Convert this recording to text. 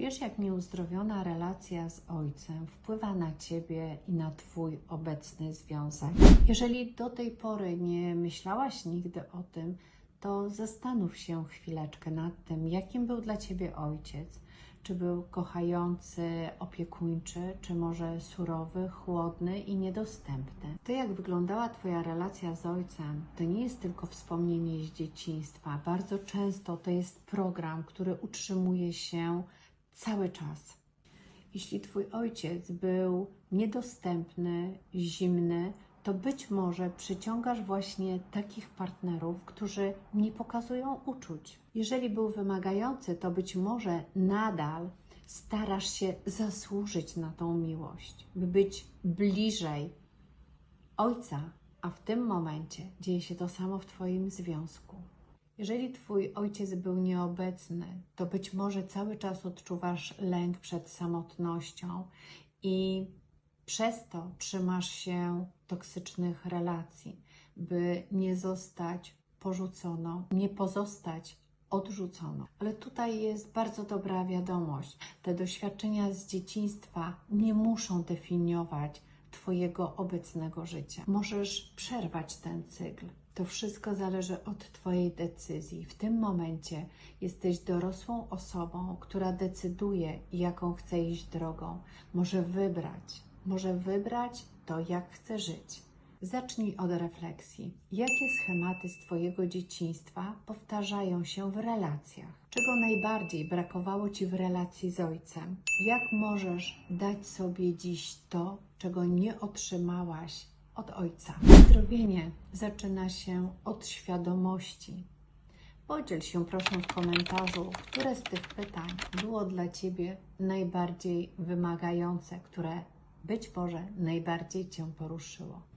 wiesz, jak nieuzdrowiona relacja z ojcem wpływa na ciebie i na twój obecny związek. Jeżeli do tej pory nie myślałaś nigdy o tym, to zastanów się chwileczkę nad tym, jakim był dla ciebie ojciec. Czy był kochający, opiekuńczy, czy może surowy, chłodny i niedostępny? To, jak wyglądała Twoja relacja z ojcem, to nie jest tylko wspomnienie z dzieciństwa. Bardzo często to jest program, który utrzymuje się cały czas. Jeśli Twój ojciec był niedostępny, zimny, to być może przyciągasz właśnie takich partnerów, którzy nie pokazują uczuć. Jeżeli był wymagający, to być może nadal starasz się zasłużyć na tą miłość, by być bliżej ojca, a w tym momencie dzieje się to samo w Twoim związku. Jeżeli Twój ojciec był nieobecny, to być może cały czas odczuwasz lęk przed samotnością i przez to trzymasz się toksycznych relacji, by nie zostać porzuconą, nie pozostać odrzuconą. Ale tutaj jest bardzo dobra wiadomość. Te doświadczenia z dzieciństwa nie muszą definiować Twojego obecnego życia. Możesz przerwać ten cykl. To wszystko zależy od Twojej decyzji. W tym momencie jesteś dorosłą osobą, która decyduje, jaką chce iść drogą. Może wybrać, może wybrać to, jak chce żyć. Zacznij od refleksji. Jakie schematy z Twojego dzieciństwa powtarzają się w relacjach? Czego najbardziej brakowało Ci w relacji z ojcem? Jak możesz dać sobie dziś to, czego nie otrzymałaś od ojca? Zdrowienie zaczyna się od świadomości. Podziel się proszę w komentarzu, które z tych pytań było dla Ciebie najbardziej wymagające, które być może najbardziej Cię poruszyło.